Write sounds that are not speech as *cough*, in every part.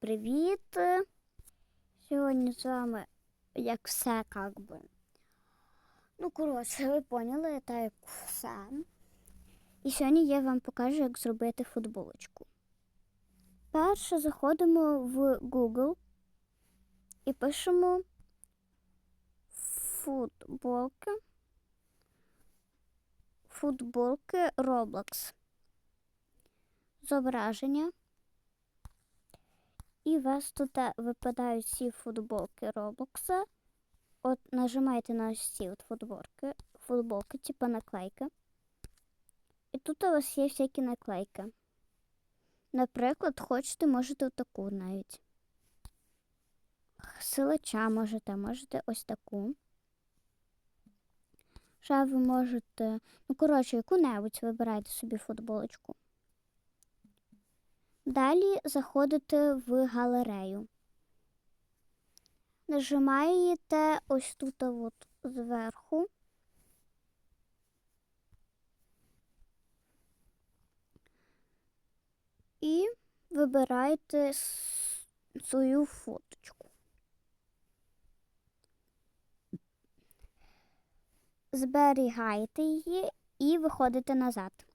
привіт! Сьогодні з вами як все, как би. Ну, коротше, ви поняли, так як все. І сьогодні я вам покажу, як зробити футболочку. Перше заходимо в Google і пишемо футболки. Футболки Roblox. Зображення. І у вас тут е, випадають всі футболки Роблокса. От нажимаєте на ось ці от футболки, футболки, типу наклейки. І тут у вас є всякі наклейки. Наприклад, хочете, можете таку навіть. Силача можете, можете ось таку. Ще ви можете, ну, коротше, яку-небудь вибирайте собі футболочку. Далі заходите в галерею. Нажимаєте ось тут от зверху. І вибираєте свою фоточку. Зберігаєте її і виходите назад.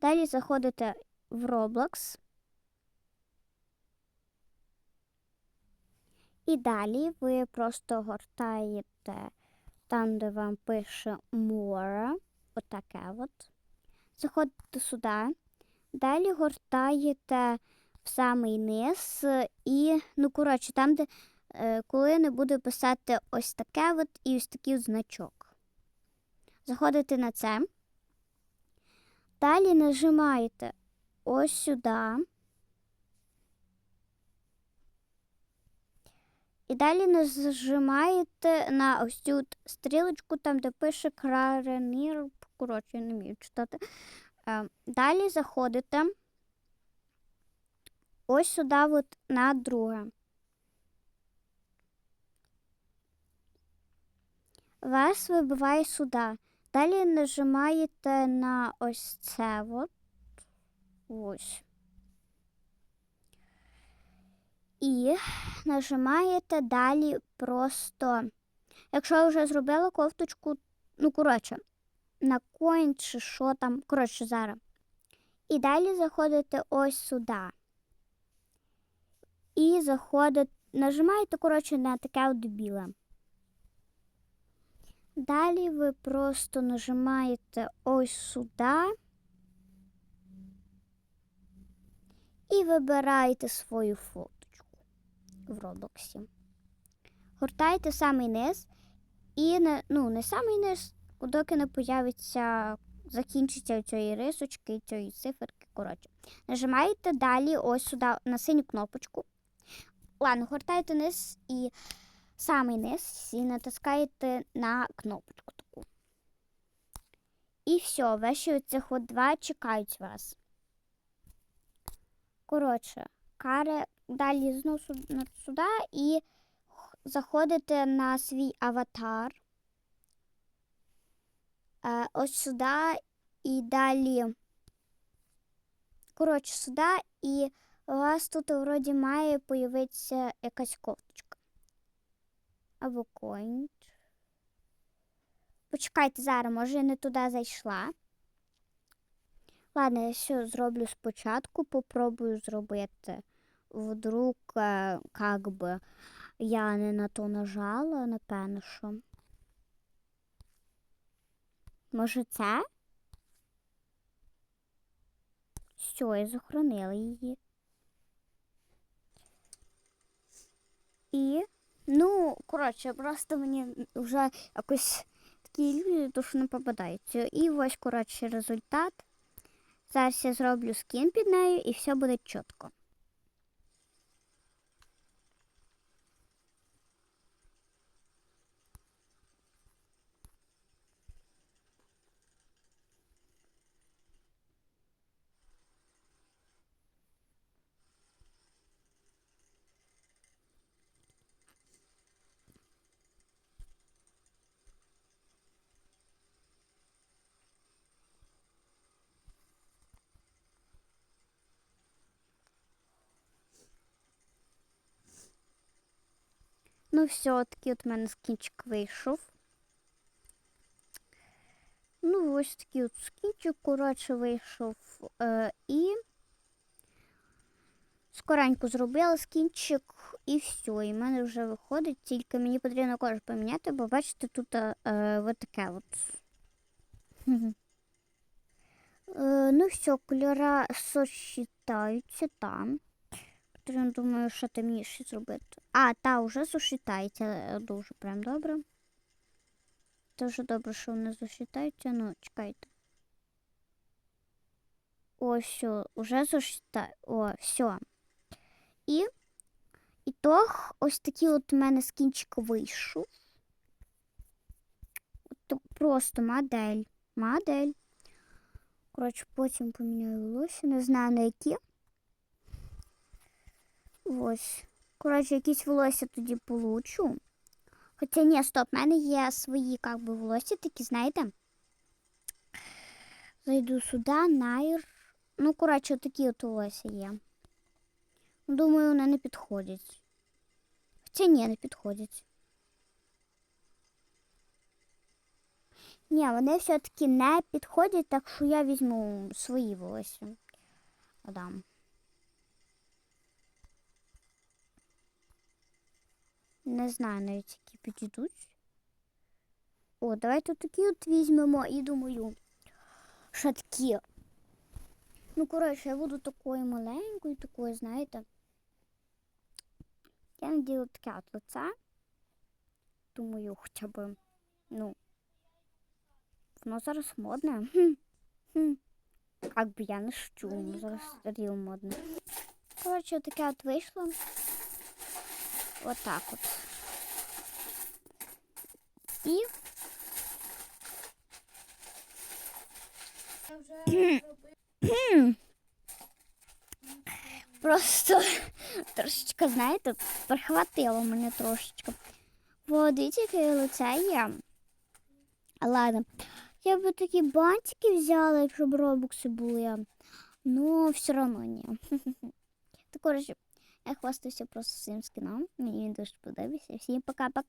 Далі заходите в Roblox. І далі ви просто гортаєте там, де вам пише More, отаке от. Заходите сюди. Далі гортаєте в самий низ і, ну, коротше, там, де е, коли не буде писати ось таке от і ось такий от значок. Заходите на це. Далі нажимаєте ось сюди. І далі нажимаєте на ось цю стрілочку, там, де пише Краренір. Коротше, я не вмію читати. Е, далі заходите ось сюди от на друге. Вас вибиває сюди. Далі нажимаєте на ось це от. Ось. І нажимаєте далі просто. Якщо я вже зробила кофточку, ну, коротше, на коін чи що там, коротше, зараз. І далі заходите ось сюди. І заходите, нажимаєте, коротше, на таке от біле. Далі ви просто нажимаєте ось сюди. І вибирайте свою фоточку в Роблоксі. Гортайте самий низ і не, ну, не самий низ, доки не появиться, закінчиться цієї рисочки, цієї циферки. коротше. Нажимаєте далі ось сюди на синю кнопочку. Ладно, гортайте низ і самий низ і натискаєте на кнопочку таку. І все, ваші оцих от два чекають вас. Коротше, каре далі знову сюди і заходите на свій аватар. Е, ось сюди і далі. Коротше, сюди, і у вас тут вроді має появитися якась кофточка. Або коінь. Почекайте зараз, може я не туди зайшла. Ладно, я все зроблю спочатку, попробую зробити. Вдруг, е, как би, я не на то нажала, напевно, що. Може, це? Все, я захоронила її. І, ну, коротше, просто мені вже якось такі ілюзії, то що не попадаються. І ось, коротше, результат. Зараз я зроблю скін під нею і все буде чітко. Ну, все, такий от мене скінчик вийшов. Ну, ось такий от скінчик, коротше, вийшов. Е, і скоренько зробила скінчик, і все. І в мене вже виходить, тільки мені потрібно кожу поміняти, бо бачите, тут е, от таке от. Ну все, кольора сочетаються там. Потрібно, думаю, що темніше зробити. А, та, вже сушітається е, дуже прям добре. Дуже добре, що вони сушітаються. Ну, чекайте. О, все, уже сушітає. О, все. І ітог, ось такий от у мене скінчик вийшов. От Просто модель. Модель. Коротше, потім поміняю волосся. Не знаю на які. Ось. Коротше, якісь волосся тоді получу. Хоча ні, стоп, в мене є свої как би, волосся, такі, знаєте. Зайду сюди, найр. Ну, коротше, такі от волосся є. Думаю, вони не підходять. Хоча ні, не підходять. Ні, вони все-таки не підходять, так що я візьму свої волосся. Дам. Не знаю навіть, які підійдуть. О, давайте такі от візьмемо і думаю, що такі. Ну, коротше, я буду такою маленькою, такою, знаєте. Я наділа таке от лице. Думаю, хоча б, ну, воно зараз модне. Хм. Хм. Как би я не шучу, воно зараз ріл модне. Коротше, таке от вийшло. Отак от. І просто трошечка, знаєте, прихватило мене трошечка. Водить, яке лице є. Ладно. Я би такі бантики взяла, якщо б робокси були. Ну, все одно ні. *laughs* Так, коротше, я хвастаюся просто своїм скином. Мені він дуже подобається. Всім пока-пока.